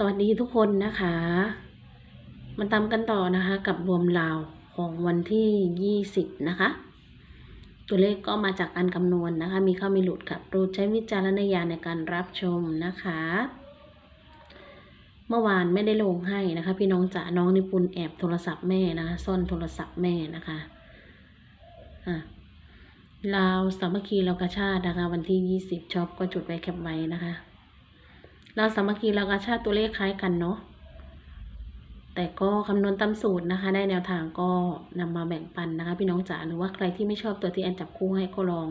สวัสดีทุกคนนะคะ มาตามกันต่อนะคะ กับรวมราวของวันที่ 20 นะคะ ตัวเลขก็มาจากการคำนวณนะคะ มีเข้ามีหลุดค่ะโปรดใช้วิจารณญาณในการรับชมนะคะ เมื่อวานไม่ได้ลงให้นะคะ พี่น้องจ๋าน้องนิปุนแอบโทรศัพท์แม่นะคะซ่อนโทรศัพท์แม่นะคะอะลาวสามัคคีเรากระชาตินะคะ วันที่ 20ช็อปก็จุดไว้แคปไว้นะคะ เราสามัคคีเรากาชาติตัวเลขคล้ายกันเนาะแต่ก็คำนวณตามสูตรนะคะ ได้แนวทางก็นำมาแบ่งปันนะคะ พี่น้องจ๋าหรือว่าใครที่ไม่ชอบตัวที่แอนจับคู่ให้ก็ลอง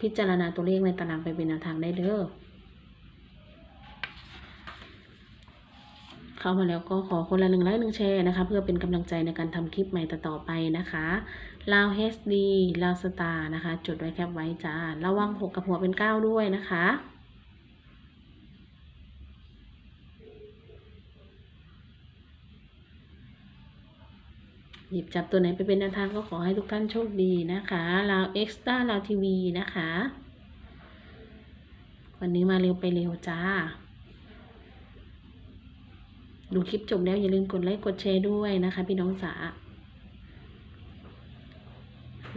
พิจารณาตัวเลขในตารางไปเป็นแนวทางได้เด้อเข้ามาแล้วก็ขอคนละหนึ่งไลค์หนึ่งแชร์นะคะ เพื่อเป็นกำลังใจในการทำคลิปใหม่ต่อไปนะคะลาวเฮสดีลาวสตาร์นะคะ จดไว้แคปไว้จ้าระวังหกกับหัวเป็นเก้าด้วยนะคะ หยิบจับตัวไหนไปเป็นแนวทางก็ขอให้ทุกท่านโชคดีนะคะลาวเอ็กซ์ต้าลาวทีวีนะคะ วันนี้มาเร็วไปเร็วจ้า ดูคลิปจบแล้วอย่าลืมกดไลค์กดแชร์ด้วยนะคะ พี่น้องจ๋า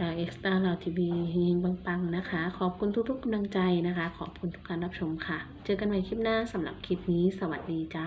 ลาวเอ็กซ์ต้าลาวทีวีเฮงๆปังๆนะคะ ขอบคุณทุกๆกำลังใจนะคะ ขอบคุณทุกการรับชมค่ะ เจอกันใหม่คลิปหน้าสำหรับคลิปนี้ สวัสดีจ้า